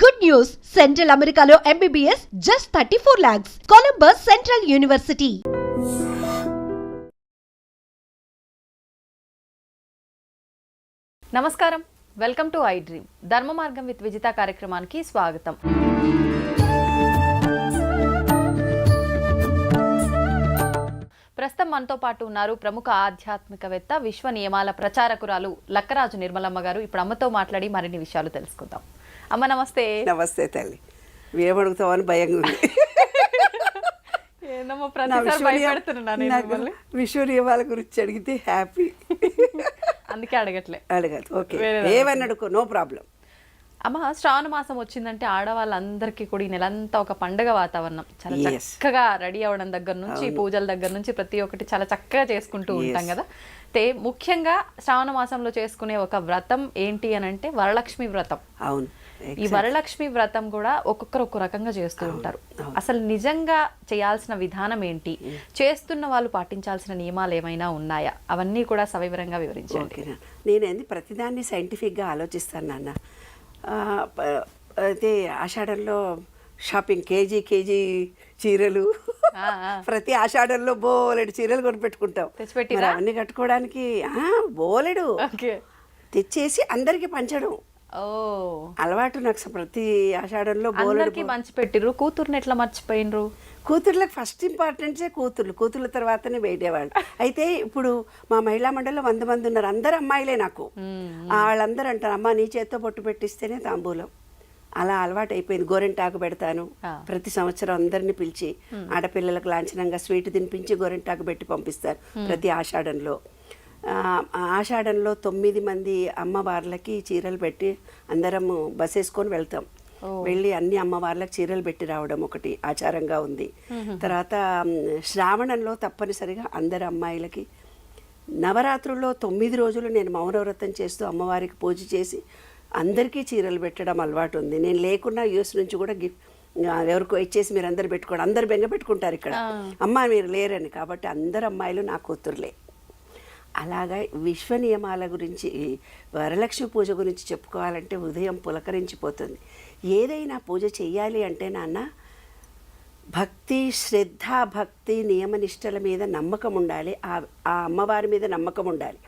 Good news. Central అమెరికాలో MBBS just thirty four lakhs Columbus central university నమస్కారం. Welcome to I dream Dharma Margam with Vijitha కార్యక్రమానికి స్వాగతం. ప్రస్తుతం మనతో పాటు ఉన్నారు ప్రముఖ ఆధ్యాత్మికవేత్త విశ్వ నియమాల ప్రచారకురాలు లక్కరాజు నిర్మలమ్మ గారు. ఇప్పుడు అమ్మతో మాట్లాడి మరిన్ని విషయాలు తెలుసుకుందాం. అమ్మ నమస్తే. నమస్తే తల్లి. ఏమడుగుతావని భయంగా ఉంది. ఏందమ్మా నా ప్రతిసారి విశ్వ భయపెడుతున్నా నేను నాకు మిమ్మల్ని. విశ్వ నియమాల గురించి అడిగితే హ్యాపీ. అందుకే అడగట్లే. అడగదు. ఓకే. ఏమని నో ప్రాబ్లం. అమ్మ శ్రావణ మాసం వచ్చిందంటే ఆడవాళ్ళందరికీ కూడా ఈ నెలంతా ఒక పండగ వాతావరణం. చాలా. చక్కగా రెడీ అవ్వడం దగ్గర నుంచి పూజల దగ్గర నుంచి ప్రతి ఒక్కటి చాలా చక్కగా చేసుకుంటూ ఉంటాం కదా. అయితే ముఖ్యంగా శ్రావణ మాసంలో చేసుకునే ఒక వ్రతం ఏంటి అని అంటే వరలక్ష్మి వ్రతం. అవును. ఈ వరలక్ష్మి వ్రతం కూడా ఒక్కొక్కరు ఒక్కొక్క రకంగా చేస్తూ ఉంటారు. అసలు నిజంగా చేయాల్సిన విధానం ఏంటి? చేస్తున్న వాళ్ళు పాటించాల్సిన నియమాలు ఏమైనా ఉన్నాయా? అవన్నీ కూడా సవివరంగా వివరించండి. నేనేంది ప్రతిదాన్ని సైంటిఫిక్గా ఆలోచిస్తాను నాన్న. అయితే ఆషాఢంలో షాపింగ్ కేజీ కేజీ చీరలు. ప్రతి ఆషాఢంలో బోలెడు చీరలు కొనిపెట్టుకుంటాం. అవన్నీ కట్టుకోవడానికి ఆ, బోలెడు. ఓకే. తెచ్చేసి అందరికి పంచడం. అలవాటు నాకు ప్రతి ఆషాఢంలో అందరికి మంచి పెట్టిర్రు. కూతుర్ని ఎట్లా మర్చిపోయినరు? కూతుర్లకు ఫస్ట్ ఇంపార్టెన్సే కూతుర్లు. కూతుర్ల తర్వాతనే వేడేవాళ్ళు. అయితే ఇప్పుడు మా మహిళా మండలిలో వంద మంది ఉన్నారు. అందరు అమ్మాయిలే నాకు. వాళ్ళందరూ అంటారు అమ్మ నీ చేత్తో బొట్టు పెట్టిస్తేనే తాంబూలం. అలా అలవాటు అయిపోయింది. గోరెంటాకు పెడతాను. ప్రతి సంవత్సరం అందరిని పిలిచి ఆడపిల్లలకు లాంఛనంగా స్వీట్ తినిపించి గోరెంటాకు పెట్టి పంపిస్తారు ప్రతి ఆషాఢంలో. ఆషాఢంలో తొమ్మిది మంది అమ్మవార్లకి చీరలు పెట్టి అందరం బస్ వేసుకొని వెళ్తాం. వెళ్ళి అన్ని అమ్మవార్లకు చీరలు పెట్టి రావడం ఒకటి ఆచారంగా ఉంది. తర్వాత శ్రావణంలో తప్పనిసరిగా అందరు అమ్మాయిలకి నవరాత్రుల్లో తొమ్మిది రోజులు నేను మౌనవ్రతం చేస్తూ అమ్మవారికి పూజ చేసి అందరికీ చీరలు పెట్టడం అలవాటు ఉంది. నేను లేకున్నా యూఎస్ నుంచి కూడా గిఫ్ట్ ఎవరికో ఇచ్చేసి మీరు అందరు పెట్టుకోండి. అందరు బెంగ పెట్టుకుంటారు ఇక్కడ. అమ్మ మీరు లేరని. కాబట్టి అందరు అమ్మాయిలు నా కూతుర్లే. అలాగా విశ్వ నియమాల గురించి వరలక్ష్మి పూజ గురించి చెప్పుకోవాలంటే ఉదయం పులకరించిపోతుంది. ఏదైనా పూజ చేయాలి అంటే నాన్న భక్తి శ్రద్ధ భక్తి నియమనిష్టల మీద నమ్మకం ఉండాలి. ఆ ఆ అమ్మవారి మీద నమ్మకం ఉండాలి.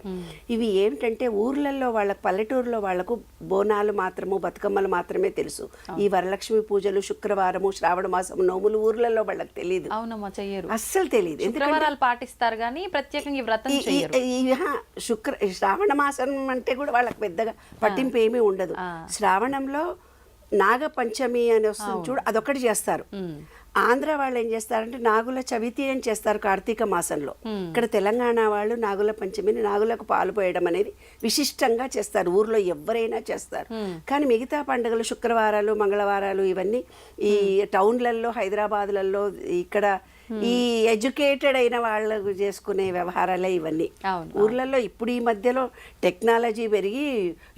ఇవి ఏమిటంటే ఊర్లలో వాళ్ళకు పల్లెటూరులో వాళ్ళకు బోనాలు మాత్రము బతుకమ్మలు మాత్రమే తెలుసు. ఈ వరలక్ష్మి పూజలు శుక్రవారము శ్రావణ మాసం నోములు ఊర్లలో వాళ్ళకి తెలియదు అవునమ్మా చెయ్యరు. అస్సలు తెలియదు శుక్రవారాలు పాటిస్తారు కానీ ప్రత్యేకంగా ఈ వ్రతం శుక్ర శ్రావణ మాసం అంటే కూడా వాళ్ళకి పెద్దగా పట్టింపు ఏమీ ఉండదు. శ్రావణంలో నాగ పంచమి అని వస్తుంది చూడు అదొకటి చేస్తారు. ఆంధ్ర వాళ్ళు ఏం చేస్తారంటే నాగుల చవితి అని చేస్తారు కార్తీక మాసంలో. ఇక్కడ తెలంగాణ వాళ్ళు నాగుల పంచమిని నాగులకు పాలు పోయడం అనేది విశిష్టంగా చేస్తారు. ఊర్లో ఎవరైనా చేస్తారు. కానీ మిగతా పండుగలు శుక్రవారాలు మంగళవారాలు ఇవన్నీ ఈ టౌన్లలో హైదరాబాద్లలో ఇక్కడ ఈ ఎడ్యుకేటెడ్ అయిన వాళ్ళు చేసుకునే వ్యవహారాలే ఇవన్నీ. ఊర్లలో ఇప్పుడు ఈ మధ్యలో టెక్నాలజీ పెరిగి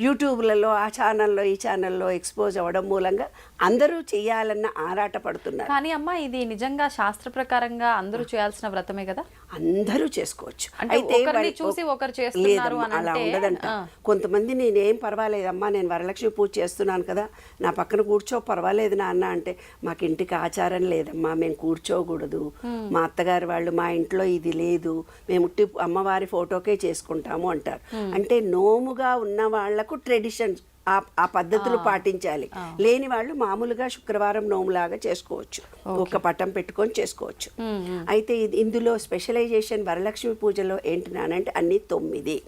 యూట్యూబ్లలో ఆ ఛానల్లో ఈ ఛానల్లో ఎక్స్పోజ్ అవ్వడం మూలంగా అందరూ చేయాలన్న ఆరాట పడుతున్నారు. కానీ అమ్మ ఇది నిజంగా శాస్త్ర ప్రకారంగా అందరూ చేయాల్సిన వ్రతమే కదా? అందరూ చేసుకోవచ్చు. వాళ్ళ- చూసి ఒకరు చేస్తున్నారు అలా ఉండదంట. కొంతమంది నేనేం పర్వాలేదమ్మా నేను వరలక్ష్మి పూజ చేస్తున్నాను కదా నా పక్కన కూర్చో పర్వాలేదు నాన్న అంటే మాకు ఇంటికి ఆచారం లేదమ్మా మేము కూర్చోకూడదు. మా అత్తగారు వాళ్ళు మా ఇంట్లో ఇది లేదు మేము అమ్మవారి ఫోటోకే చేసుకుంటాము అంటారు. అంటే నోముగా ఉన్న వాళ్ళకు ట్రెడిషన్ ఆ ఆ పద్ధతులు పాటించాలి. లేని వాళ్ళు మామూలుగా శుక్రవారం నోములాగా చేసుకోవచ్చు. ఒక పటం పెట్టుకొని చేసుకోవచ్చు. అయితే ఇది- ఇందులో స్పెషలైజేషన్ వరలక్ష్మి పూజలో ఏంటి నానంటే అన్ని తొమ్మిది.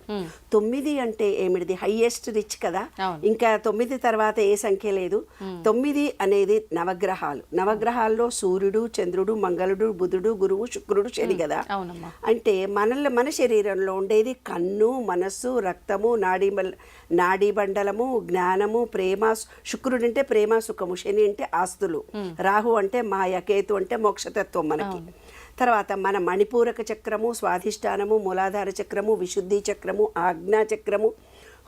తొమ్మిది అంటే ఏమిటిది? హైయెస్ట్ రిచ్ కదా. ఇంకా తొమ్మిది తర్వాత ఏ సంఖ్య లేదు. తొమ్మిది అనేది నవగ్రహాలు. నవగ్రహాల్లో సూర్యుడు చంద్రుడు మంగళుడు బుధుడు గురువు శుక్రుడు శని కదా? అంటే మనలో మన శరీరంలో ఉండేది కన్ను మనస్సు రక్తము నాడీ నాడీ బండలము జ్ఞానము ప్రేమ శుక్రుడు అంటే ప్రేమ సుఖము శని అంటే ఆస్తులు. రాహు అంటే మాయ కేతు అంటే మోక్షతత్వం మనకి. తర్వాత మన మణిపూరక చక్రము స్వాధిష్టానము మూలాధార చక్రము విశుద్ధి చక్రము ఆజ్ఞా చక్రము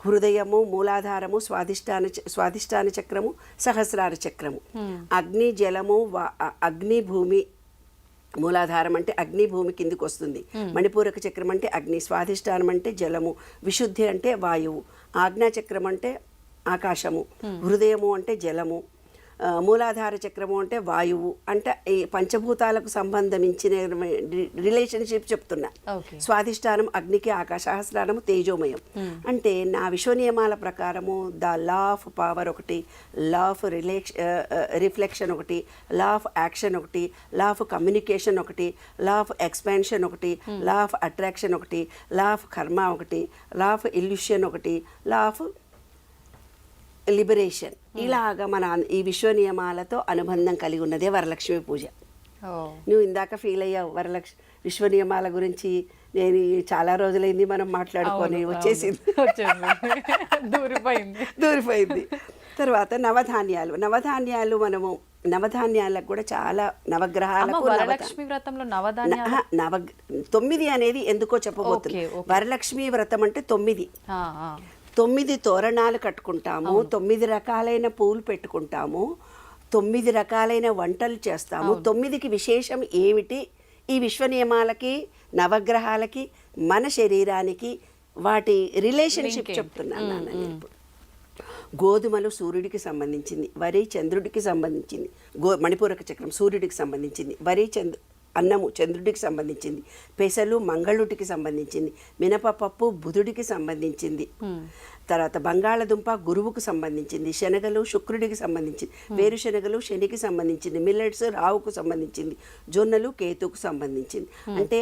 హృదయము మూలాధారము స్వాధిష్టాన స్వాధిష్టాన చక్రము సహస్రార చక్రము. అగ్ని జలము అగ్ని భూమి మూలాధారం అంటే అగ్ని భూమి కిందికి వస్తుంది. మణిపూరక చక్రం అంటే అగ్ని స్వాధిష్టానం అంటే జలము విశుద్ధి అంటే వాయువు ఆజ్ఞా చక్రం అంటే ఆకాశము. హృదయము అంటే జలము. మూలాధార చక్రము అంటే వాయువు. అంటే ఈ పంచభూతాలకు సంబంధించిన రిలేషన్షిప్ చెప్తున్నా. స్వాధిష్టానం అగ్నికి ఆకాశ సహస్రానము తేజోమయం అంటే నా విశ్వ నియమాల ప్రకారము ద లా ఆఫ్ పవర్ ఒకటి లా ఆఫ్ రిలేక్ష రిఫ్లెక్షన్ ఒకటి లా ఆఫ్ యాక్షన్ ఒకటి లా ఆఫ్ కమ్యూనికేషన్ ఒకటి లా ఆఫ్ ఎక్స్పాన్షన్ ఒకటి లా ఆఫ్ అట్రాక్షన్ ఒకటి లా ఆఫ్ కర్మ ఒకటి లా ఆఫ్ ఇల్యూషన్ ఒకటి లా ఆఫ్ లిబరేషన్. ఇలాగా మన ఈ విశ్వ నియమాలతో అనుబంధం కలిగి ఉన్నదే వరలక్ష్మి పూజ. నువ్వు ఇందాక ఫీల్ అయ్యావు వరలక్ష విశ్వ నియమాల గురించి నేను చాలా రోజులైంది మనం మాట్లాడుకొని వచ్చేసింది. దూరిపోయింది. దూరిపోయింది. తర్వాత నవధాన్యాలు. నవధాన్యాలు మనము నవధాన్యాలకు కూడా చాలా నవగ్రహాలకు వరలక్ష్మి వ్రతంలో నవధాన్యాలు? నవ తొమ్మిది అనేది ఎందుకో చెప్పబోతుంది. వరలక్ష్మి వ్రతం అంటే తొమ్మిది. తొమ్మిది తోరణాలు కట్టుకుంటాము తొమ్మిది రకాలైన పూలు పెట్టుకుంటాము తొమ్మిది రకాలైన వంటలు చేస్తాము. తొమ్మిదికి విశేషం ఏమిటి? ఈ విశ్వ నియమాలకి నవగ్రహాలకి మన శరీరానికి వాటి రిలేషన్షిప్ చెప్తున్నాను నాన్న నేను ఇప్పుడు. గోధుమలు సూర్యుడికి సంబంధించింది వరి చంద్రుడికి సంబంధించింది గో మణిపూరక చక్రం సూర్యుడికి సంబంధించింది వరి చంద్రు అన్నము చంద్రుడికి సంబంధించింది. పెసలు మంగళుడికి సంబంధించింది. మినపపప్పు బుధుడికి సంబంధించింది. తర్వాత బంగాళదుంప గురువుకు సంబంధించింది. శనగలు శుక్రుడికి సంబంధించింది. వేరుశనగలు శనికి సంబంధించింది. మిల్లెట్స్ రావుకు సంబంధించింది. జొన్నలు కేతుకు సంబంధించింది. అంటే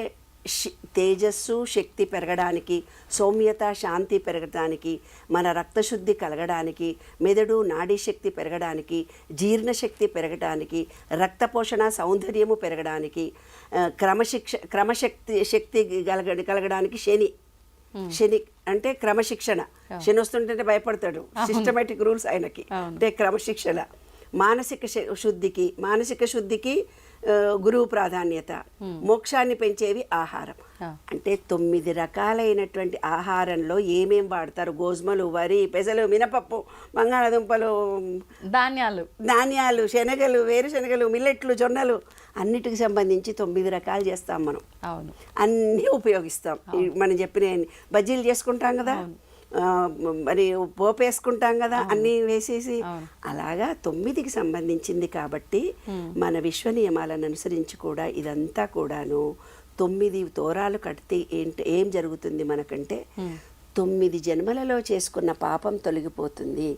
తేజస్సు శక్తి పెరగడానికి సౌమ్యత శాంతి పెరగడానికి మన రక్తశుద్ధి కలగడానికి మెదడు నాడీ శక్తి పెరగడానికి జీర్ణశక్తి పెరగడానికి రక్త పోషణ సౌందర్యము పెరగడానికి క్రమశిక్ష క్రమశక్తి శక్తి కలగ కలగడానికి శని. శని అంటే క్రమశిక్షణ. శని వస్తుంటే భయపడతాడు. సిస్టమేటిక్ రూల్స్ ఆయనకి. అంటే క్రమశిక్షణ. మానసిక శుద్ధికి మానసిక శుద్ధికి గురువు ప్రాధాన్యత. మోక్షాన్ని పెంచేవి ఆహారం. అంటే తొమ్మిది రకాలైనటువంటి ఆహారంలో ఏమేం వాడతారు? గోధుమలు వరి పెసలు మినపప్పు బంగాళదుంపలు ధాన్యాలు. ధాన్యాలు శనగలు వేరుశనగలు మిల్లెట్లు జొన్నలు అన్నిటికి సంబంధించి తొమ్మిది రకాలు చేస్తాం మనం. అవును. అన్నీ ఉపయోగిస్తాం. మనం చెప్పిన బజ్జీలు చేసుకుంటాం కదా? మరి పోపు వేసుకుంటాం కదా అన్నీ వేసేసి. అలాగా తొమ్మిదికి సంబంధించింది కాబట్టి మన విశ్వ నియమాలను అనుసరించి కూడా ఇదంతా కూడాను తొమ్మిది తోరాలు కడితే ఏంటి ఏం జరుగుతుంది మనకంటే? తొమ్మిది జన్మలలో చేసుకున్న పాపం తొలగిపోతుంది.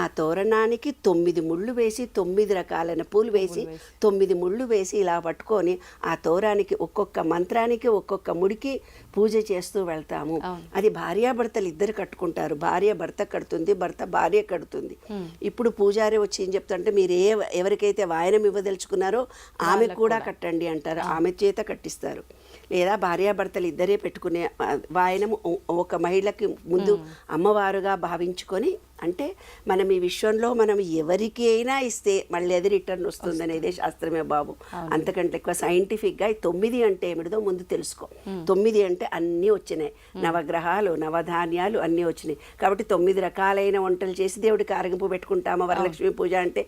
ఆ తోరణానికి తొమ్మిది ముళ్ళు వేసి తొమ్మిది రకాలైన పూలు వేసి తొమ్మిది ముళ్ళు వేసి ఇలా పట్టుకొని ఆ తోరానికి ఒక్కొక్క మంత్రానికి ఒక్కొక్క ముడికి పూజ చేస్తూ వెళ్తాము. అది భార్యాభర్తలు ఇద్దరు కట్టుకుంటారు. భార్య భర్త కడుతుంది భర్త భార్య కడుతుంది. ఇప్పుడు పూజారి వచ్చి ఏం చెప్తారంటే మీరు ఏ ఎవరికైతే వాయనం ఇవ్వదలుచుకున్నారో ఆమె కూడా కట్టండి అంటారు. ఆమె చేత కట్టిస్తారు. లేదా భార్యాభర్తలు ఇద్దరే పెట్టుకునే ఒ- ఒక మహిళకి ముందు అమ్మవారుగా భావించుకొని అంటే మనం ఈ విశ్వంలో మనం ఎవరికి అయినా ఇస్తే మళ్ళీ అది రిటర్న్ వస్తుంది అనేదే శాస్త్రమే బాబు. అంతకంటే ఎక్కువ సైంటిఫిక్గా తొమ్మిది అంటే ఏమిటిదో ముందు తెలుసుకో. తొమ్మిది అంటే అన్నీ వచ్చినాయి. నవగ్రహాలు నవధాన్యాలు అన్నీ వచ్చినాయి. కాబట్టి తొమ్మిది రకాలైన వంటలు చేసి దేవుడికి ఆరగింపు పెట్టుకుంటామా? వరలక్ష్మి పూజ అంటే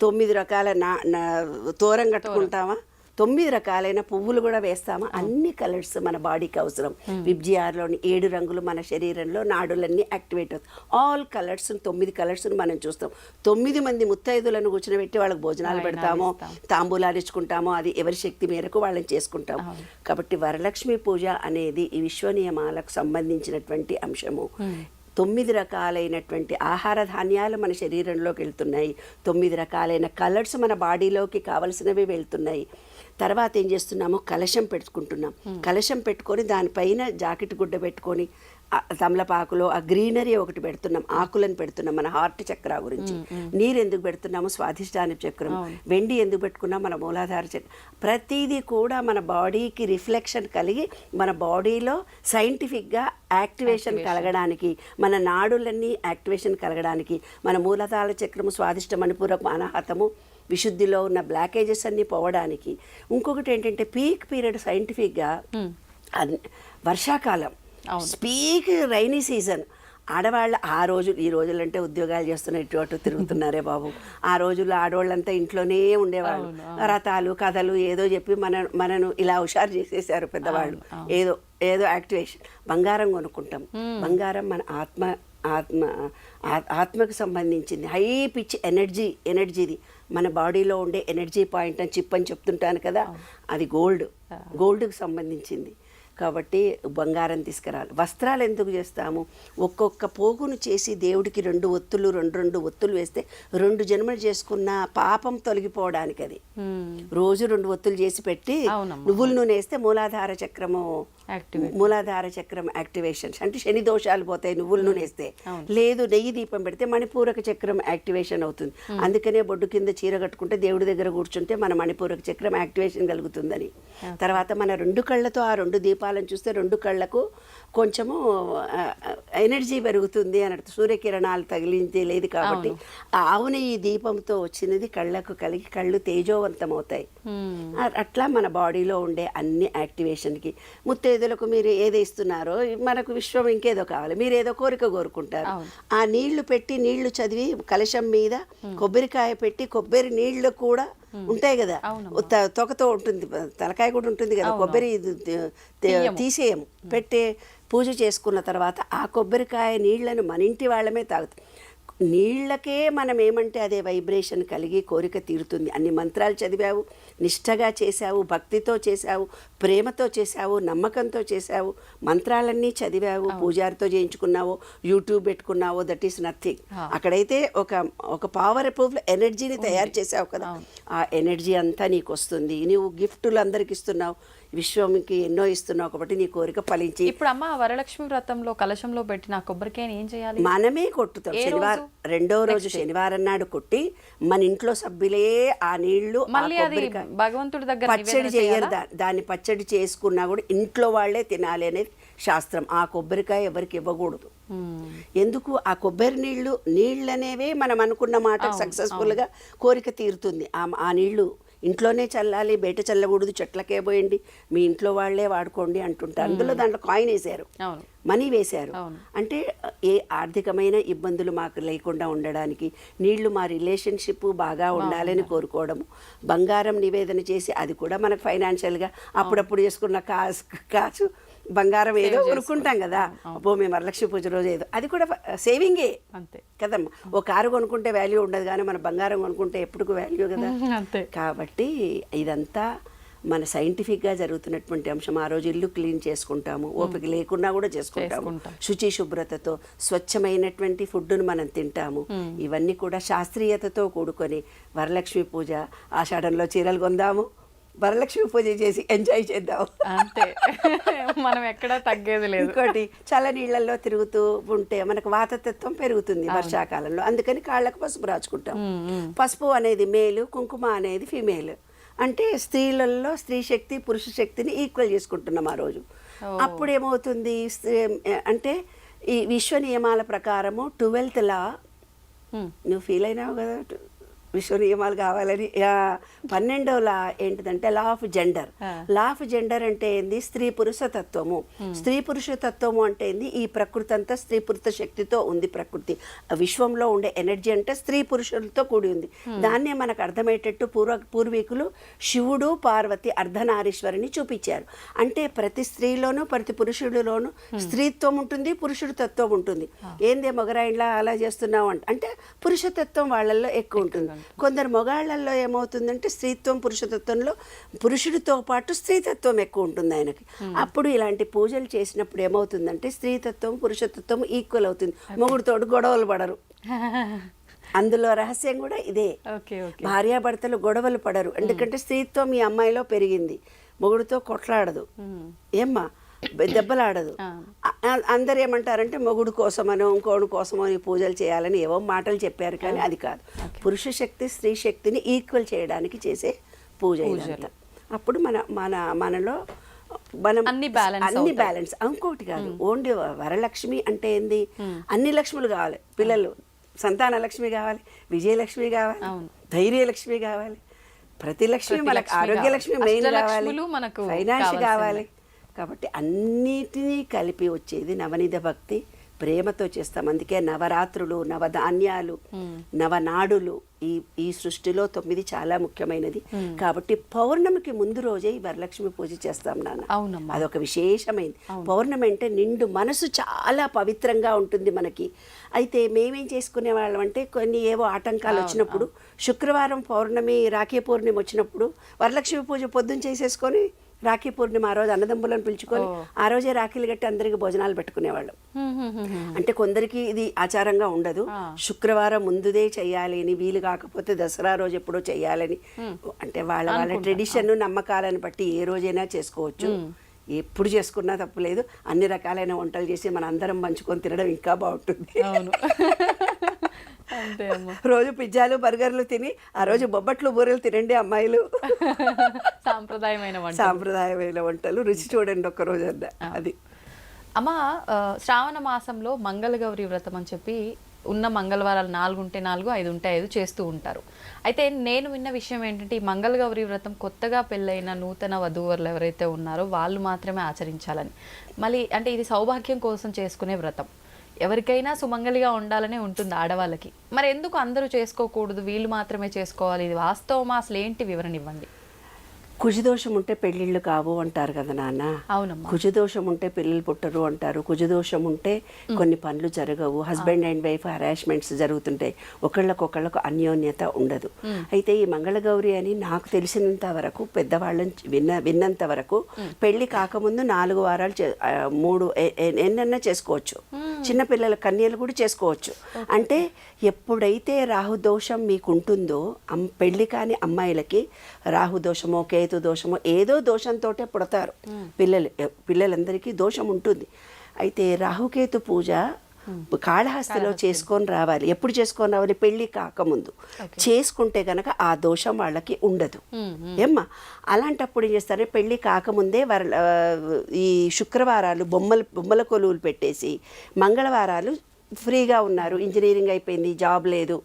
తొమ్మిది రకాల నా నా- తోరం. కట్టుకుంటామా? తొమ్మిది రకాలైన పువ్వులు కూడా వేస్తామా? అన్ని కలర్స్ మన బాడీకి అవసరం. విబ్జిఆర్లోని ఏడు రంగులు మన శరీరంలో నాడులన్నీ యాక్టివేట్ అవుతాయి. ఆల్ కలర్స్ తొమ్మిది కలర్స్ మనం చూస్తాం. తొమ్మిది మంది ముత్తైదులను కూర్చోబెట్టి వాళ్ళకి భోజనాలు పెడతామో. తాంబూలాలు ఇచ్చుకుంటామో. అది ఎవరి శక్తి మేరకు వాళ్ళని చేసుకుంటాం కాబట్టి వరలక్ష్మి పూజ అనేది ఈ విశ్వ నియమాలకు సంబంధించినటువంటి అంశము. తొమ్మిది రకాలైనటువంటి ఆహార ధాన్యాలు మన శరీరంలోకి వెళ్తున్నాయి. తొమ్మిది రకాలైన కలర్స్ మన బాడీలోకి కావలసినవి వెళ్తున్నాయి. తర్వాత ఏం చేస్తున్నాము కలశం పెట్టుకుంటున్నాం. కలశం పెట్టుకొని దానిపైన జాకెట్ గుడ్డ పెట్టుకొని తమలపాకులో ఆ గ్రీనరీ ఒకటి పెడుతున్నాం. ఆకులను పెడుతున్నాం మన హార్ట్ చక్ర గురించి. నీరు ఎందుకు పెడుతున్నాము స్వాధిష్టాన చక్రం. వెండి ఎందుకు పెట్టుకున్నాం? మన మూలాధార చక్రం. ప్రతిదీ కూడా మన బాడీకి రిఫ్లెక్షన్ కలిగి మన బాడీలో సైంటిఫిక్గా యాక్టివేషన్ కలగడానికి మన నాడులన్నీ యాక్టివేషన్ కలగడానికి మన మూలతాళ చక్రము స్వాదిష్ట మణిపూరపు అనాహతము విశుద్ధిలో ఉన్న బ్లాకేజెస్ అన్నీ పోవడానికి. ఇంకొకటి ఏంటంటే పీక్ పీరియడ్ సైంటిఫిక్గా వర్షాకాలం. Speak rainy season. ఆడవాళ్ళు ఆ రోజు ఈ రోజులంటే ఉద్యోగాలు చేస్తున్న ఇటు అటు తిరుగుతున్నారే బాబు. ఆ రోజుల్లో ఆడవాళ్ళంతా ఇంట్లోనే ఉండేవాళ్ళు. రథాలు కథలు ఏదో చెప్పి మన మనను ఇలా హుషారు చేసేసారు పెద్దవాళ్ళు. ఏదో ఏదో యాక్టివేషన్. బంగారం కొనుక్కుంటాం. బంగారం మన ఆత్మ ఆత్మ ఆత్మకు సంబంధించింది. హై పిచ్ ఎనర్జీ ఎనర్జీది. మన బాడీలో ఉండే ఎనర్జీ పాయింట్ అని చిప్ అని చెప్తుంటాను కదా అది గోల్డ్. గోల్డ్కి సంబంధించింది. కాబట్టి బంగారం తీసుకురావాలి. వస్త్రాలు ఎందుకు చేస్తాము? ఒక్కొక్క పోగును చేసి దేవుడికి రెండు ఒత్తులు రెండు రెండు ఒత్తులు వేస్తే రెండు జన్మలు చేసుకున్న పాపం తొలగిపోవడానికి అది. రోజు రెండు ఒత్తులు చేసి పెట్టి. నువ్వుల నూనె వేస్తే మూలాధార చక్రము. మూలాధార చక్రం యాక్టివేషన్. అంటే శని దోషాలు పోతాయి నువ్వుల నూనె వేస్తే. లేదు నెయ్యి దీపం పెడితే మణిపూరక చక్రం యాక్టివేషన్ అవుతుంది. అందుకనే బొడ్డు కింద చీర కట్టుకుంటే దేవుడి దగ్గర కూర్చుంటే మన మణిపూరక చక్రం యాక్టివేషన్ కలుగుతుందని. తర్వాత మన రెండు కళ్ళతో ఆ రెండు దీపాలను చూస్తే రెండు కళ్ళకు కొంచెము ఎనర్జీ పెరుగుతుంది అన్నట్టు. సూర్యకిరణాలు తగిలించే లేదు కాబట్టి ఆ ఆవు నెయ్యి దీపంతో వచ్చినది కళ్ళకు కలిగి కళ్ళు తేజోవంతం అవుతాయి అట్లా మన బాడీలో ఉండే అన్ని యాక్టివేషన్కి. ముత్తైదులకు మీరు ఏది ఇస్తున్నారో మనకు విశ్వం ఇంకేదో కావాలి. మీరు ఏదో కోరిక కోరుకుంటారు. ఆ నీళ్ళు పెట్టి నీళ్ళు చదివి కలశం మీద కొబ్బరికాయ పెట్టి కొబ్బరి నీళ్ళు కూడా ఉంటాయి కదా. తొకతో ఉంటుంది. తలకాయ కూడా ఉంటుంది కదా. కొబ్బరి తీసేయము. పెట్టే పూజ చేసుకున్న తర్వాత ఆ కొబ్బరికాయ నీళ్ళను మన ఇంటి వాళ్ళమే తాగుతాం. నీళ్ళకే మనం ఏమంటే అదే వైబ్రేషన్ కలిగి కోరిక తీరుతుంది. అన్ని మంత్రాలు చదివావు నిష్టగా చేశావు భక్తితో చేశావు ప్రేమతో చేశావు నమ్మకంతో చేశావు మంత్రాలన్నీ చదివావు పూజారితో చేయించుకున్నావో యూట్యూబ్ పెట్టుకున్నావో దట్ ఈస్ నథింగ్ అక్కడైతే ఒక ఒక పవర్ఫుల్ ఎనర్జీని తయారు చేసావు కదా. ఆ ఎనర్జీ అంతా నీకు వస్తుంది. నువ్వు గిఫ్టులు అందరికి ఇస్తున్నావు. విశ్వంకి ఎన్నో ఇస్తున్నావు కాబట్టి నీ కోరిక ఫలించి ఇప్పుడు అమ్మ వరలక్ష్మి వ్రతంలో కలశంలో పెట్టిన కొబ్బరికాయని ఏం చేయాలి? మనమే కొట్టుతాం. శనివారం? రెండో రోజు శనివారం నాడు కొట్టి మన ఇంట్లో సభ్యులే ఆ నీళ్ళు మళ్ళీ అది భగవంతుడి దగ్గర పచ్చడి చేయరు దాన్ని పచ్చడి చేసుకున్నా కూడా ఇంట్లో వాళ్ళే తినాలి అనేది శాస్త్రం. ఆ కొబ్బరికాయ ఎవరికి ఇవ్వకూడదు. ఎందుకు? ఆ కొబ్బరి నీళ్ళు నీళ్ళు అనేవే మనం అనుకున్న మాట సక్సెస్ఫుల్గా కోరిక తీరుతుంది. ఆ ఆ నీళ్ళు ఇంట్లోనే చల్లాలి బయట చల్లకూడదు చెట్లకే పోయండి మీ ఇంట్లో వాళ్ళే వాడుకోండి అంటుంటారు అందులో దాంట్లో కాయిన్ వేశారు. మనీ వేశారు. అంటే ఏ ఆర్థికమైన ఇబ్బందులు మాకు లేకుండా ఉండడానికి నీళ్ళు మా రిలేషన్షిప్ బాగా ఉండాలని కోరుకోవడము బంగారం నివేదన చేసి అది కూడా మనకు ఫైనాన్షియల్గా అప్పుడప్పుడు చేసుకున్న కాసు కాసు బంగారం ఏదో కొనుక్కుంటాం కదా. అబ్బో మేము వరలక్ష్మి పూజ రోజు ఏదో. అది కూడా సేవింగే అంతే. కదమ్మా. ఓ కారు కొనుక్కుంటే వాల్యూ ఉండదు కానీ మన బంగారం కొనుక్కుంటే ఎప్పుడు వాల్యూ కదా. అంతే. కాబట్టి ఇదంతా మన సైంటిఫిక్గా జరుగుతున్నటువంటి అంశం. ఆ రోజు ఇల్లు క్లీన్ చేసుకుంటాము. ఓపిక లేకున్నా కూడా చేసుకుంటాము. చేసుకుంటాం. శుచి శుభ్రతతో స్వచ్ఛమైనటువంటి ఫుడ్ను మనం తింటాము. ఇవన్నీ కూడా శాస్త్రీయతతో కూడుకొని వరలక్ష్మి పూజ ఆషాఢంలో చీరలు కొందాము. వరలక్ష్మి పూజ చేసి ఎంజాయ్ చేద్దాం. అంతే. మనం ఎక్కడా తగ్గేది లేదు. ఇంకోటి చల్ల నీళ్ళల్లో తిరుగుతూ ఉంటే మనకు వాతతత్వం పెరుగుతుంది వర్షాకాలంలో. అందుకని కాళ్ళకు పసుపు రాచుకుంటాం. పసుపు అనేది మేలు కుంకుమ అనేది ఫిమేల్. అంటే స్త్రీలలో స్త్రీ శక్తి పురుష శక్తిని ఈక్వల్ చేసుకుంటున్నాం ఆ రోజు. అప్పుడు ఏమవుతుంది? స్త్రీ- అంటే ఈ విశ్వ నియమాల ప్రకారము ట్వెల్త్ లా. నువ్వు ఫీల్ అయినావు కదా? విశ్వ నియమాలు కావాలని ఆ, పన్నెండవ లా ఏంటిదంటే law of gender. Law of gender అంటే ఏంది? స్త్రీ పురుష తత్వము. స్త్రీ పురుష తత్వము అంటే ఏంది? ఈ ప్రకృతి అంతా స్త్రీ పురుష శక్తితో ఉంది ప్రకృతి. విశ్వంలో ఉండే ఎనర్జీ అంటే స్త్రీ పురుషులతో కూడి ఉంది. దాన్నే మనకు అర్థమయ్యేటట్టు పూర్వ పూర్వీకులు శివుడు పార్వతి అర్ధనారీశ్వరిని చూపించారు. అంటే ప్రతి స్త్రీలోనూ ప్రతి పురుషుడిలోనూ స్త్రీత్వం ఉంటుంది పురుషుడి తత్వం ఉంటుంది. ఏందే మొగరాయిలా అలా చేస్తున్నావు అంట అంటే పురుషతత్వం వాళ్ళల్లో ఎక్కువ ఉంటుంది. కొందరు మొగాళ్ళల్లో ఏమవుతుందంటే స్త్రీత్వం పురుషతత్వంలో పురుషుడితో పాటు స్త్రీతత్వం ఎక్కువ ఉంటుంది ఆయనకి. అప్పుడు ఇలాంటి పూజలు చేసినప్పుడు ఏమవుతుందంటే స్త్రీతత్వం పురుషతత్వం ఈక్వల్ అవుతుంది. మొగుడుతోడు గొడవలు పడరు. అందులో రహస్యం కూడా ఇదే. భార్యాభర్తలు గొడవలు పడరు. ఎందుకంటే స్త్రీత్వం ఈ అమ్మాయిలో పెరిగింది. మొగుడుతో కొట్లాడదు. ఏమ్మా? బె- దెబ్బలాడదు. అందరు ఏమంటారంటే మొగుడు కోసమనో ఇంకోడు కోసమో పూజలు చేయాలని ఏవో మాటలు చెప్పారు కానీ అది కాదు. పురుష శక్తి స్త్రీ శక్తిని ఈక్వల్ చేయడానికి చేసే పూజ ఇదంతా. అప్పుడు మన మన మనలో మనం అన్ని balance అన్ని. బ్యాలెన్స్ ఇంకోటి కాదు. ఓన్లీ వరలక్ష్మి అంటే ఏంది? అన్ని లక్ష్ములు కావాలి. పిల్లలు సంతాన లక్ష్మి కావాలి విజయలక్ష్మి కావాలి ధైర్యలక్ష్మి కావాలి. ప్రతి లక్ష్మి మనకు ఆరోగ్య. లక్ష్మి మెయిన్ కావాలి. ఫైనాన్స్. కావాలి. కాబట్టి అన్నిటినీ కలిపి వచ్చేది నవనిధ భక్తి ప్రేమతో చేస్తాం. అందుకే నవరాత్రులు నవధాన్యాలు నవనాడులు ఈ ఈ సృష్టిలో తొమ్మిది చాలా ముఖ్యమైనది. కాబట్టి పౌర్ణమికి ముందు రోజే ఈ వరలక్ష్మి పూజ చేస్తాం నాన్న. అవునమ్మా. అదొక విశేషమైనది పౌర్ణమి అంటే నిండు మనసు చాలా పవిత్రంగా ఉంటుంది మనకి. అయితే మేమేం చేసుకునే వాళ్ళం అంటే కొన్ని ఏవో ఆటంకాలు వచ్చినప్పుడు శుక్రవారం పౌర్ణమి రాఖీ పూర్ణిమ వచ్చినప్పుడు వరలక్ష్మి పూజ పొద్దున చేసేసుకొని రాఖీ పూర్ణిమ ఆ రోజు అన్నదమ్ములను పిలుచుకొని ఆ రోజే రాఖీలు కట్టి అందరికి భోజనాలు పెట్టుకునేవాళ్ళం. అంటే కొందరికి ఇది ఆచారంగా ఉండదు. శుక్రవారం ముందుదే చేయాలి అని వీలు కాకపోతే దసరా రోజు ఎప్పుడో చేయాలని అంటే వాళ్ళ వాళ్ళ ట్రెడిషన్ నమ్మకాలను బట్టి ఏ రోజైనా చేసుకోవచ్చు. ఎప్పుడు చేసుకున్నా తప్పులేదు. అన్ని రకాలైన వంటలు చేసి మన అందరం పంచుకొని తినడం ఇంకా బాగుంటుంది. రోజు పిజ్జాలు బర్గర్లు తిని ఆ రోజు బొబ్బట్లు బూరెలు తినండి అమ్మాయిలు. సాంప్రదాయమైన వంట సాంప్రదాయమైన వంటలు. రుచి చూడండి ఒక్క రోజు అన్న. అది. అమ్మ శ్రావణ మాసంలో మంగళగౌరి వ్రతం అని చెప్పి ఉన్న మంగళవారాలు నాలుగు ఉంటే నాలుగు ఐదు ఉంటే ఐదు చేస్తూ ఉంటారు. అయితే నేను విన్న విషయం ఏంటంటే ఈ మంగళగౌరి వ్రతం కొత్తగా పెళ్ళైన నూతన వధూవరులు ఎవరైతే ఉన్నారో వాళ్ళు మాత్రమే ఆచరించాలని. మళ్ళీ అంటే ఇది సౌభాగ్యం కోసం చేసుకునే వ్రతం. ఎవరికైనా సుమంగలిగా ఉండాలనే ఉంటుంది ఆడవాళ్ళకి. మరి ఎందుకు అందరూ చేసుకోకూడదు? వీళ్ళు మాత్రమే చేసుకోవాలి. ఇది వాస్తవమా? అసలు ఏంటి వివరణ ఇవ్వండి. కుజదోషం ఉంటే పెళ్ళిళ్ళు కావు అంటారు కదా నాన్న. కుజదోషం ఉంటే పిల్లలు పుట్టరు అంటారు. కుజదోషం ఉంటే కొన్ని పనులు జరగవు. హస్బెండ్ అండ్ వైఫ్ హరాస్మెంట్స్ జరుగుతుంటాయి. ఒకళ్ళకొకళ్ళకు అన్యోన్యత ఉండదు. అయితే ఈ మంగళగౌరి అని నాకు తెలిసినంత వరకు పెద్దవాళ్ళని విన్న విన్నంత వరకు పెళ్ళి కాకముందు నాలుగు వారాలు మూడు ఎన్నన్నా చేసుకోవచ్చు. చిన్నపిల్లల కన్యలు కూడా చేసుకోవచ్చు. అంటే ఎప్పుడైతే రాహుదోషం మీకు ఉంటుందో అమ్- పెళ్ళి కాని అమ్మాయిలకి రాహుదోషమో కేతు దోషమో ఏదో దోషంతో పుడతారు. పిల్లలు పిల్లలందరికీ దోషం ఉంటుంది. అయితే రాహుకేతు పూజ కాళహస్తిలో చేసుకొని రావాలి. ఎప్పుడు చేసుకొని రావాలి? పెళ్ళి కాకముందు. చేసుకుంటే గనక ఆ దోషం వాళ్ళకి ఉండదు. ఏమ్మా? అలాంటప్పుడు ఏం చేస్తారు? పెళ్ళి కాకముందే వర ఈ శుక్రవారాలు బొమ్మలు బొమ్మల కొలువులు పెట్టేసి మంగళవారాలు ఫ్రీగా ఉన్నారు ఇంజనీరింగ్ అయిపోయింది జాబ్ లేదు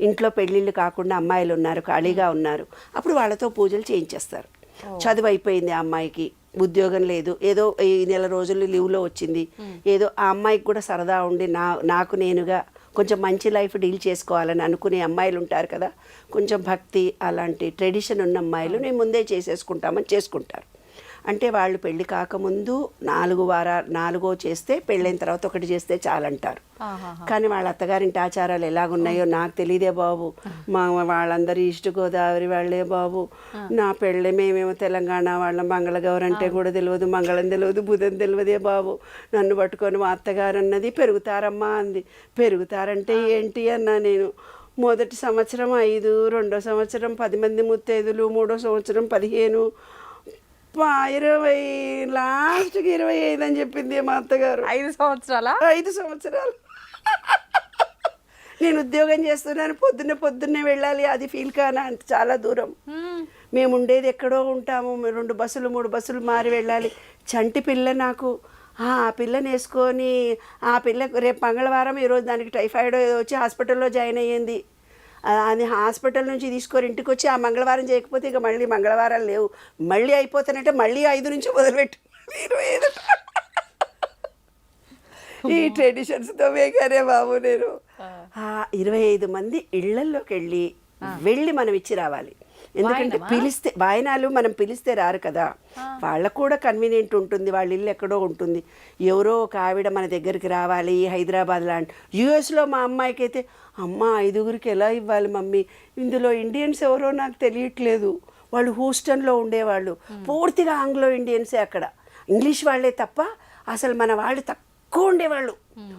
ఇంట్లో పెళ్ళిళ్ళు కాకుండా అమ్మాయిలు ఉన్నారు ఖాళీగా ఉన్నారు. అప్పుడు వాళ్ళతో పూజలు చేయించేస్తారు. చదువు అయిపోయింది ఆ అమ్మాయికి ఉద్యోగం లేదు ఏదో ఈ నెల రోజులు లీవ్లో వచ్చింది ఏదో ఆ అమ్మాయికి కూడా సరదా ఉండి నా నాకు నేనుగా కొంచెం మంచి లైఫ్ డీల్ చేసుకోవాలని అనుకునే అమ్మాయిలు ఉంటారు కదా కొంచెం భక్తి అలాంటి ట్రెడిషన్ ఉన్న అమ్మాయిలు నేను ముందే చేసేసుకుంటామని చేసుకుంటారు. అంటే వాళ్ళు పెళ్ళి కాకముందు నాలుగు వారా నాలుగో చేస్తే పెళ్ళైన తర్వాత ఒకటి చేస్తే చాలంటారు. కానీ వాళ్ళ అత్తగారింటి ఆచారాలు ఎలాగున్నాయో నాకు తెలియదే బాబు. మా వాళ్ళందరూ ఈస్ట్ గోదావరి వాళ్ళే బాబు. నా పెళ్ళి మేమేమో తెలంగాణ వాళ్ళ. మంగళగౌరి అంటే కూడా తెలియదు మంగళం తెలియదు బుధం తెలియదే బాబు. నన్ను పట్టుకొని మా అత్తగారు అన్నది పెరుగుతారమ్మా అంది. పెరుగుతారంటే ఏంటి అన్నా నేను. మొదటి సంవత్సరం ఐదు రెండో సంవత్సరం పది మంది ముత్తైదులు మూడో సంవత్సరం పదిహేను ఇరవై లాస్ట్కి ఇరవై ఐదు అని చెప్పింది మా అత్తగారు. ఐదు సంవత్సరాల? ఐదు సంవత్సరాలు. నేను ఉద్యోగం చేస్తున్నాను పొద్దున్నే పొద్దున్నే వెళ్ళాలి అది ఫీల్ కానా అంత చాలా దూరం. మేము ఉండేది ఎక్కడో ఉంటాము రెండు బస్సులు మూడు బస్సులు మారి వెళ్ళాలి. చంటి పిల్ల నాకు. ఆ పిల్లని వేసుకొని ఆ పిల్లకు రేపు మంగళవారం ఈరోజు దానికి టైఫాయిడ్ వచ్చి హాస్పిటల్లో జాయిన్ అయ్యింది. అది హాస్పిటల్ నుంచి తీసుకొని ఇంటికి వచ్చి ఆ మంగళవారం చేయకపోతే ఇక మళ్ళీ మంగళవారాలు లేవు. మళ్ళీ అయిపోతానంటే మళ్ళీ ఐదు నుంచి మొదలుపెట్టి ఇరవై ఐదు. ఈ ట్రెడిషన్స్తో వేగానే బాబు నేను. ఇరవై ఐదు మంది ఇళ్ళల్లోకి వెళ్ళి వెళ్ళి మనం ఇచ్చి రావాలి. ఎందుకంటే పిలిస్తే వాయనాలు మనం పిలిస్తే రారు కదా. వాళ్ళకు కూడా కన్వీనియంట్ ఉంటుంది వాళ్ళ ఇల్లు ఎక్కడో ఉంటుంది. ఎవరో ఒక ఆవిడ మన దగ్గరికి రావాలి హైదరాబాద్ లాంటి యుఎస్లో మా అమ్మాయికి అయితే అమ్మ ఐదుగురికి ఎలా ఇవ్వాలి మమ్మీ? ఇందులో ఇండియన్స్ ఎవరో నాకు తెలియట్లేదు. వాళ్ళు హూస్టన్లో ఉండేవాళ్ళు. పూర్తిగా ఆంగ్లో ఇండియన్సే అక్కడ. ఇంగ్లీష్ వాళ్ళే తప్ప అసలు మన వాళ్ళు తక్కువ ఉండేవాళ్ళు.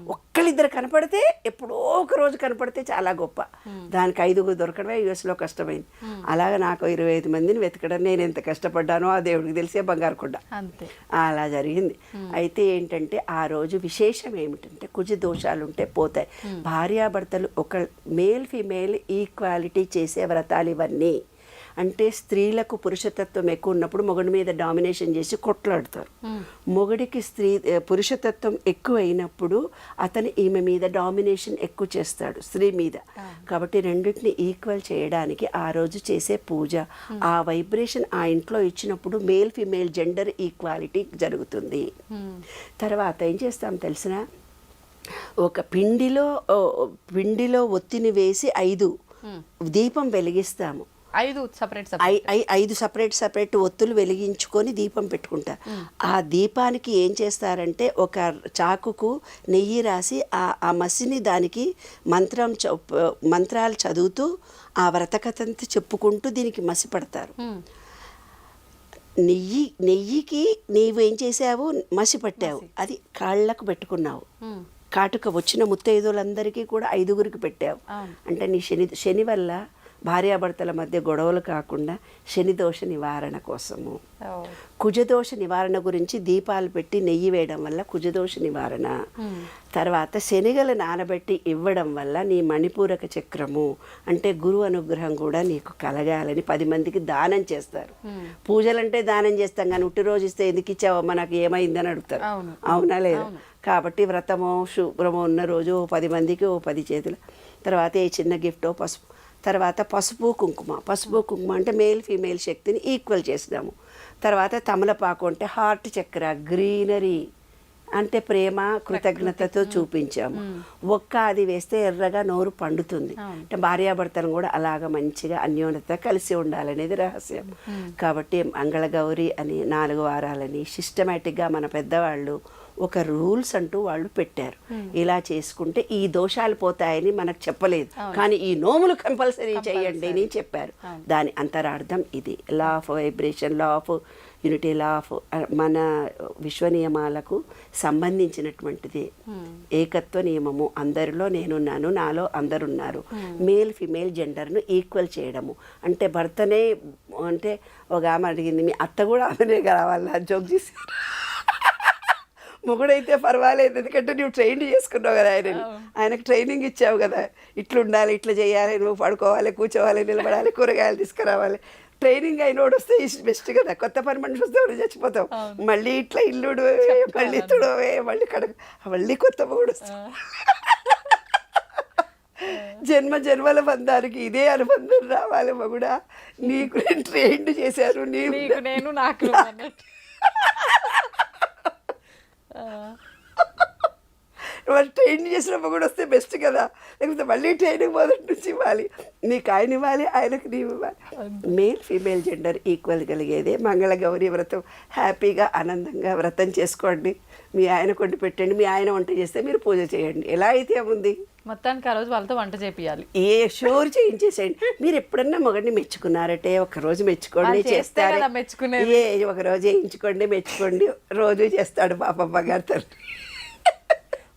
ఒక్కళ్ళిద్దరు కనపడితే ఎప్పుడో ఒక రోజు కనపడితే చాలా గొప్ప. దానికి ఐదుగురు దొరకడమే యుఎస్లో కష్టమైంది. అలాగే నాకు ఇరవై ఐదు మందిని వెతకడం నేను ఎంత కష్టపడ్డానో ఆ దేవుడికి తెలిసే బంగారు కొండ. అలా జరిగింది. అయితే ఏంటంటే ఆ రోజు విశేషం ఏమిటంటే కుజ దోషాలు ఉంటే పోతాయి భార్యాభర్తలు ఒక మేల్ ఫీమేల్ ఈక్వాలిటీ చేసే వ్రతాలు ఇవన్నీ. అంటే స్త్రీలకు పురుషతత్వం ఎక్కువ ఉన్నప్పుడు మొగుడి మీద డామినేషన్ చేసి కొట్లాడతారు. మొగుడికి స్త్రీ పురుషతత్వం ఎక్కువ అయినప్పుడు అతను ఈమె మీద డామినేషన్ ఎక్కువ చేస్తాడు స్త్రీ మీద. కాబట్టి రెండింటిని ఈక్వల్ చేయడానికి ఆ రోజు చేసే పూజ. ఆ వైబ్రేషన్ ఆ ఇంట్లో ఇచ్చినప్పుడు మేల్ ఫిమేల్ జెండర్ ఈక్వాలిటీ జరుగుతుంది. తర్వాత ఏం చేస్తాం తెలిసిన ఒక పిండిలో పిండిలో ఒత్తిని వేసి ఐదు దీపం వెలిగిస్తాము. ఐదు సపరేట్ ఐదు సపరేట్ సపరేట్ ఒత్తులు వెలిగించుకొని దీపం పెట్టుకుంటారు ఆ దీపానికి ఏం చేస్తారంటే ఒక చాకుకు నెయ్యి రాసి ఆ ఆ మసిని దానికి మంత్రం మంత్రాలు చదువుతూ ఆ వ్రతకథంతా చెప్పుకుంటూ దీనికి మసి పడతారు. నెయ్యి నెయ్యికి నీవు ఏం చేసావు? మసి పట్టావు. అది కాళ్ళకు పెట్టుకున్నావు. కాటుక వచ్చిన ముత్తైదులందరికీ కూడా ఐదుగురికి పెట్టావు. అంటే నీ శని శని వల్ల భార్యాభర్తల మధ్య గొడవలు కాకుండా శని దోష నివారణ కోసము. కుజదోష నివారణ గురించి దీపాలు పెట్టి నెయ్యి వేయడం వల్ల కుజదోష నివారణ. తర్వాత శనిగలు నానబెట్టి ఇవ్వడం వల్ల నీ మణిపూరక చక్రము అంటే గురువు అనుగ్రహం కూడా నీకు కలగాలని పది మందికి దానం చేస్తారు. పూజలంటే దానం చేస్తాం కానీ ఉట్టి రోజు ఇస్తే ఎందుకు ఇచ్చావో మనకు ఏమైందని అడుగుతారు. అవునా. లేదు? కాబట్టి వ్రతమో శుభ్రమో ఉన్న రోజు ఓ పది మందికి ఓ పది చేతులు. తర్వాత ఏ చిన్న గిఫ్టో పసుపు. తర్వాత పసుపు కుంకుమ. పసుపు కుంకుమ అంటే మేల్ ఫీమేల్ శక్తిని ఈక్వల్ చేసినాము తర్వాత తమలపాకు అంటే హార్ట్ చక్ర గ్రీనరీ అంటే ప్రేమ కృతజ్ఞతతో చూపించాము. ఒక్క అది వేస్తే ఎర్రగా నోరు పండుతుంది. అంటే భార్యాభర్తలు కూడా అలాగ మంచిగా అన్యోన్యత కలిసి ఉండాలనేది రహస్యం. కాబట్టి మంగళగౌరి అని నాలుగు వారాలని సిస్టమేటిక్గా మన పెద్దవాళ్ళు ఒక రూల్స్ అంటూ వాళ్ళు పెట్టారు. ఇలా చేసుకుంటే ఈ దోషాలు పోతాయని మనకు చెప్పలేదు. కానీ ఈ నోములు కంపల్సరీ చేయండి అని చెప్పారు. దాని అంతరార్థం ఇది. Law of vibration law of unity law of మన విశ్వ నియమాలకు సంబంధించినటువంటిది. ఏకత్వ నియమము. అందరిలో నేనున్నాను నాలో అందరున్నారు. మేల్ ఫిమేల్ జెండర్ను ఈక్వల్ చేయడము. అంటే భర్తనే అంటే ఒక ఆమె అడిగింది మీ అత్త కూడా ఆమెనే కావాలా? జోక్ చేసి మొగుడైతే పర్వాలేదు ఎందుకంటే నువ్వు ట్రైన్ చేసుకున్నావు కదా ఆయన ఆయనకు ట్రైనింగ్ ఇచ్చావు కదా. ఇట్లా ఉండాలి ఇట్లా చేయాలి నువ్వు పడుకోవాలి కూర్చోవాలి నిలబడాలి కూరగాయలు తీసుకురావాలి. ట్రైనింగ్ అయినోడు వస్తే ఇస్ బెస్ట్ కదా. కొత్త పని మనిషి వస్తే వాడు చచ్చిపోతాం మళ్ళీ ఇట్లా ఇల్లు ఉడవే, మళ్ళీ తుడవే మళ్ళీ కడగ మళ్ళీ కొత్త మొగుడు జన్మ జన్మల బంధానికి ఇదే అనుబంధం రావాలి మగుడా. నీకు నేను ట్రైన్ చేశాను నీ నీకు నేను నాకు వాళ్ళు ట్రైన్ చేసినప్పుడు కూడా వస్తే బెస్ట్ కదా. లేకపోతే మళ్ళీ ట్రైనింగ్ మొదటి నుంచి ఇవ్వాలి. నీకు ఆయన ఇవ్వాలి ఆయనకు నీవు ఇవ్వాలి. మేల్ ఫీమేల్ జెండర్ ఈక్వల్ కలిగేదే. మంగళ గౌరీ వ్రతం హ్యాపీగా ఆనందంగా వ్రతం చేసుకోండి. మీ ఆయన కొండి పెట్టండి మీ ఆయన వంట చేస్తే మీరు పూజ చేయండి. ఎలా అయితే ఉంది మొత్తానికి ఆ రోజు వాళ్ళతో వంట చేపియాలి. ఏ షోర్ చేయించేసేయండి. మీరు ఎప్పుడన్నా మొగడిని మెచ్చుకున్నారటే ఒక రోజు మెచ్చుకోండి వాళ్ళు చేస్తే చేస్తారు. కదా మెచ్చుకునేది. ఏ ఒక రోజు వేయించుకోండి మెచ్చుకోండి రోజు చేస్తాడు పాపమ్మ గారు తండ్రి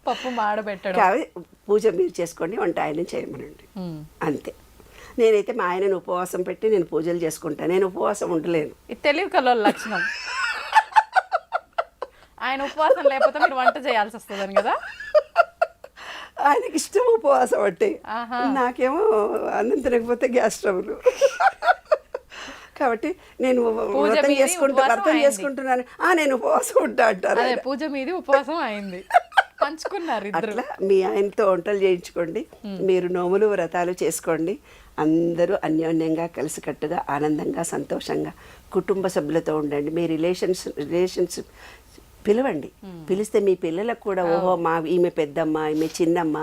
పప్పు మాడబెట్టడం. కాబట్టి పూజ మీరు చేసుకోండి వంట ఆయన చేయమనండి. ఉమ్. అంతే. నేనైతే మా ఆయనను ఉపవాసం పెట్టి నేను పూజలు చేసుకుంటాను. నేను ఉపవాసం ఉండలేను. ఇది తెలివి కల లక్షణం. ఆయన ఉపవాసం లేకపోతే మీరు వంట చేయాల్సి వస్తుందని కదా? ఆయనకి ఇష్టం ఉపవాసం అంటే. నాకేమో అన్నం తినకపోతే గ్యాస్ ట్రబుల్ కాబట్టి నేను వ్రతం చేసుకుంటూ వ్రతం. చేసుకుంటున్నాను. ఆ నేను ఉపవాసం ఉంటా అంటారు. పూజ మీది ఉపవాసం అయింది. పంచుకున్నారు అట్లా మీ ఆయనతో వంటలు చేయించుకోండి. మీరు నోములు వ్రతాలు చేసుకోండి. అందరూ అన్యోన్యంగా కలిసికట్టుగా ఆనందంగా సంతోషంగా కుటుంబ సభ్యులతో ఉండండి. మీ రిలేషన్స్ రిలేషన్స్ పిలవండి. పిలిస్తే మీ పిల్లలకు కూడా ఓహో మా ఈమె పెద్దమ్మ ఈమె చిన్నమ్మ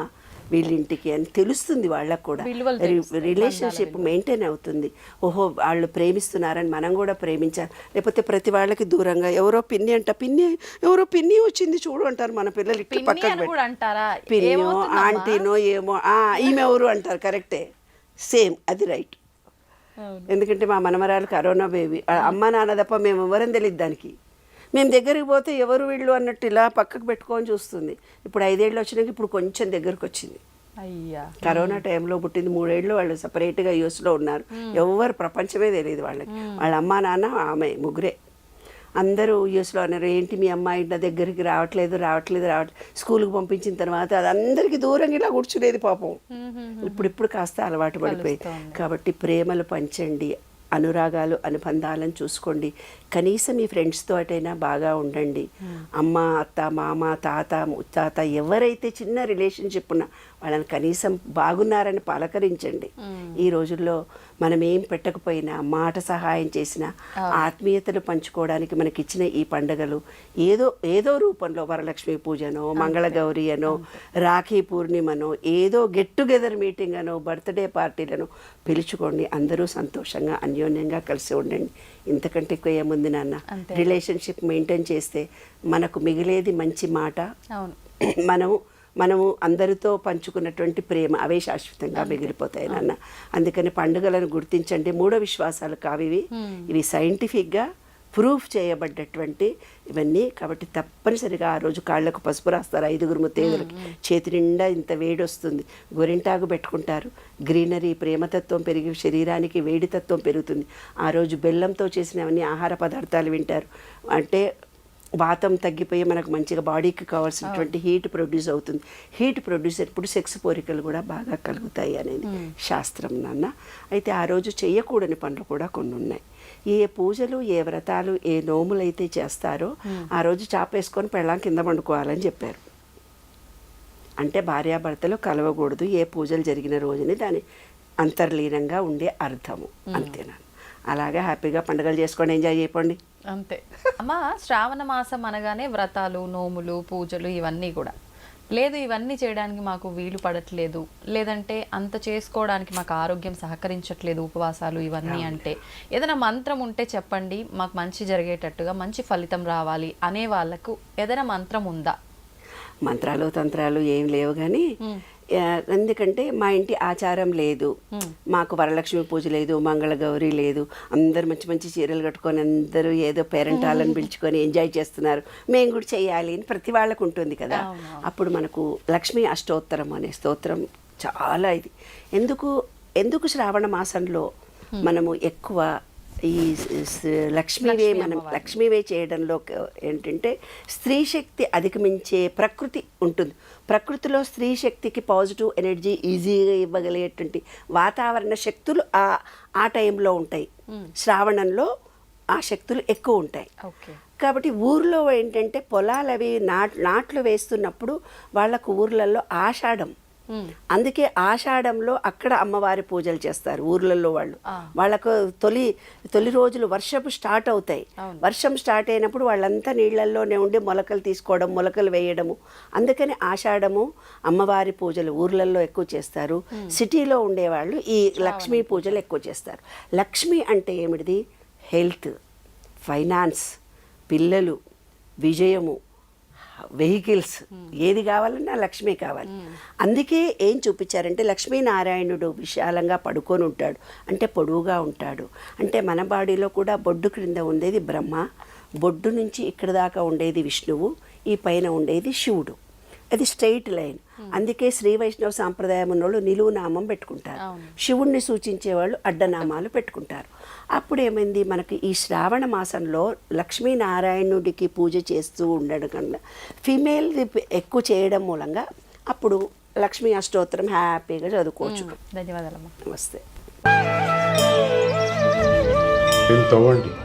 వీళ్ళింటికి అని తెలుస్తుంది వాళ్ళకు కూడా. రిలేషన్షిప్ మెయింటైన్ అవుతుంది. ఓహో వాళ్ళు ప్రేమిస్తున్నారని మనం కూడా ప్రేమించాలి. లేకపోతే ప్రతి వాళ్ళకి దూరంగా ఎవరో పిన్ని అంట పిన్ని ఎవరో పిన్ని వచ్చింది చూడు అంటారు మన పిల్లలు ఇట్లా అంటారా? పిన్నో? ఆంటీనో ఏమో ఈమె ఎవరు అంటారు కరెక్టే. సేమ్ అది రైట్. ఎందుకంటే మా మనమరాలు కరోనా బేబీ. అమ్మ నాన్న తప్ప మేము ఎవరం తెలియదు దానికి. మేము దగ్గరికి పోతే ఎవరు వీళ్ళు అన్నట్టు ఇలా పక్కకు పెట్టుకొని చూస్తుంది. ఇప్పుడు ఐదేళ్ళు వచ్చినాక ఇప్పుడు కొంచెం దగ్గరకు వచ్చింది. అయ్యా. కరోనా టైంలో పుట్టింది మూడేళ్ళు వాళ్ళు సపరేట్గా యూఎస్లో ఉన్నారు. ఎవరు ప్రపంచమే తెలియదు వాళ్ళకి. వాళ్ళ అమ్మ నాన్న ఆమె ముగ్గురే. అందరూ యూఎస్లో అన్నారు ఏంటి మీ అమ్మాయి నా దగ్గరికి రావట్లేదు రావట్లేదు రావట్లేదు స్కూల్కి పంపించిన తర్వాత అది అందరికీ దూరంగా ఇలా కూర్చునేది పాపం. ఇప్పుడు ఇప్పుడు కాస్త అలవాటు పడిపోయి కాబట్టి ప్రేమలు పంచండి. అనురాగాలు అనుబంధాలను చూసుకోండి. కనీసం మీ ఫ్రెండ్స్తో అటైనా బాగా ఉండండి. అమ్మ అత్త మామ తాత ముత్తాత ఎవరైతే చిన్న రిలేషన్షిప్ ఉన్నా వాళ్ళని కనీసం బాగున్నారని పలకరించండి. ఈ రోజుల్లో మనం ఏం పెట్టకపోయినా మాట సహాయం చేసినా ఆత్మీయతను పంచుకోవడానికి మనకి ఇచ్చిన ఈ పండుగలు ఏదో ఏదో రూపంలో వరలక్ష్మి పూజనో మంగళగౌరి అనో రాఖీ పూర్ణిమనో ఏదో గెట్ టుగెదర్ మీటింగ్ అనో బర్త్డే పార్టీలను పిలుచుకోండి. అందరూ సంతోషంగా అన్యోన్యంగా కలిసి ఉండండి. ఇంతకంటే ఎక్కువ ఏముంది నాన్న? రిలేషన్షిప్ మెయింటైన్ చేస్తే మనకు మిగిలేది మంచి మాట. అవును. మనము అందరితో పంచుకున్నటువంటి ప్రేమ అవే శాశ్వతంగా మిగిలిపోతాయి నాన్న. అందుకని పండుగలను గుర్తించండి. మూఢ విశ్వాసాలు కావివి. ఇవి సైంటిఫిక్గా ప్రూఫ్ చేయబడ్డటువంటి ఇవన్నీ. కాబట్టి తప్పనిసరిగా ఆ రోజు కాళ్ళకు పసుపు రాస్తారు ఐదుగురు ముత్తేదులకి. చేతి నిండా ఇంత వేడి వస్తుంది గోరింటాకు పెట్టుకుంటారు. గ్రీనరీ ప్రేమతత్వం పెరిగి శరీరానికి వేడి తత్వం పెరుగుతుంది. ఆ రోజు బెల్లంతో చేసినవన్నీ ఆహార పదార్థాలు వింటారు. అంటే వాతం తగ్గిపోయి మనకు మంచిగా బాడీకి కావాల్సినటువంటి హీట్ ప్రొడ్యూస్ అవుతుంది. హీట్ ప్రొడ్యూస్ ఎప్పుడు సెక్స్ కోరికలు కూడా బాగా కలుగుతాయి అనేది శాస్త్రం నాన్న. అయితే ఆ రోజు చేయకూడని పనులు కూడా కొన్ని ఉన్నాయి. ఏ పూజలు ఏ వ్రతాలు ఏ నోములు అయితే చేస్తారో ఆ రోజు చాపేసుకొని పెళ్ళాం కింద పండుకోవాలని చెప్పారు. అంటే భార్యాభర్తలు కలవకూడదు ఏ పూజలు జరిగిన రోజుని దాని అంతర్లీనంగా ఉండే అర్థము. అంతేనా అలాగే హ్యాపీగా పండుగలు చేసుకొని ఎంజాయ్ చేయకండి అంతే. అమ్మ శ్రావణ మాసం అనగానే వ్రతాలు నోములు పూజలు ఇవన్నీ కూడా. లేదు ఇవన్నీ చేయడానికి మాకు వీలు పడట్లేదు. లేదంటే అంత చేసుకోవడానికి మాకు ఆరోగ్యం సహకరించట్లేదు ఉపవాసాలు ఇవన్నీ అంటే. ఏదైనా మంత్రం ఉంటే చెప్పండి మాకు మంచి జరిగేటట్టుగా మంచి ఫలితం రావాలి అనే వాళ్ళకు ఏదైనా మంత్రం ఉందా? మంత్రాలు తంత్రాలు ఏం లేవు కానీ ఎందుకంటే మా ఇంటి ఆచారం లేదు. మాకు వరలక్ష్మి పూజ లేదు మంగళగౌరి లేదు. అందరు మంచి మంచి చీరలు కట్టుకొని అందరూ ఏదో పేరెంటాలను పిలుచుకొని ఎంజాయ్ చేస్తున్నారు. మేము కూడా చేయాలి అని ప్రతి వాళ్ళకు ఉంటుంది కదా. అప్పుడు మనకు లక్ష్మీ అష్టోత్తరం అనే స్తోత్రం చాలా ఇది. ఎందుకు ఎందుకు శ్రావణ మాసంలో మనము ఎక్కువ ఈ లక్ష్మీవే మనం లక్ష్మీవే చేయడంలో ఏంటంటే స్త్రీ శక్తి అధిగమించే ప్రకృతి ఉంటుంది. ప్రకృతిలో స్త్రీ శక్తికి పాజిటివ్ ఎనర్జీ ఈజీగా ఇవ్వగలిగేటువంటి వాతావరణ శక్తులు ఆ ఆ టైంలో ఉంటాయి. శ్రావణంలో ఆ శక్తులు ఎక్కువ ఉంటాయి. ఓకే. కాబట్టి ఊర్లో ఏంటంటే పొలాలు అవి నాట్ నాట్లు వేస్తున్నప్పుడు వాళ్ళకు ఊర్లలో ఆషాఢం అందుకే ఆషాఢంలో అక్కడ అమ్మవారి పూజలు చేస్తారు ఊర్లలో వాళ్ళు. వాళ్ళకు తొలి తొలి రోజులు వర్షపు స్టార్ట్ అవుతాయి. వర్షం స్టార్ట్ అయినప్పుడు వాళ్ళంతా నీళ్ళల్లోనే ఉండి మొలకలు తీసుకోవడం మొలకలు వేయడము. అందుకని ఆషాఢము అమ్మవారి పూజలు ఊర్లలో ఎక్కువ చేస్తారు. సిటీలో ఉండేవాళ్ళు ఈ లక్ష్మీ పూజలు ఎక్కువ చేస్తారు. లక్ష్మి అంటే ఏమిటిది? హెల్త్ ఫైనాన్స్ పిల్లలు విజయము వెహికల్స్ ఏది కావాలన్నా లక్ష్మి కావాలి. అందుకే ఏం చూపించారంటే లక్ష్మీనారాయణుడు విశాలంగా పడుకొని ఉంటాడు. అంటే పొడువుగా ఉంటాడు. అంటే మన బాడీలో కూడా బొడ్డు క్రింద ఉండేది బ్రహ్మ బొడ్డు నుంచి ఇక్కడ దాకా ఉండేది విష్ణువు ఈ పైన ఉండేది శివుడు. అది స్ట్రైట్ లైన్. అందుకే శ్రీ వైష్ణవ సాంప్రదాయం ఉన్నోళ్ళు నిలువు నామం పెట్టుకుంటారు. శివుణ్ణి సూచించే వాళ్ళు అడ్డనామాలు పెట్టుకుంటారు. అప్పుడు ఏమైంది మనకి ఈ శ్రావణ మాసంలో లక్ష్మీనారాయణుడికి పూజ చేస్తూ ఉండడం కన్నా ఫిమేల్ ఎక్కువ చేయడం మూలంగా అప్పుడు లక్ష్మీ అష్టోత్తరం హ్యాపీగా చదువుకోవచ్చు. ధన్యవాదాలమ్మా. నమస్తే. తవ్వండి.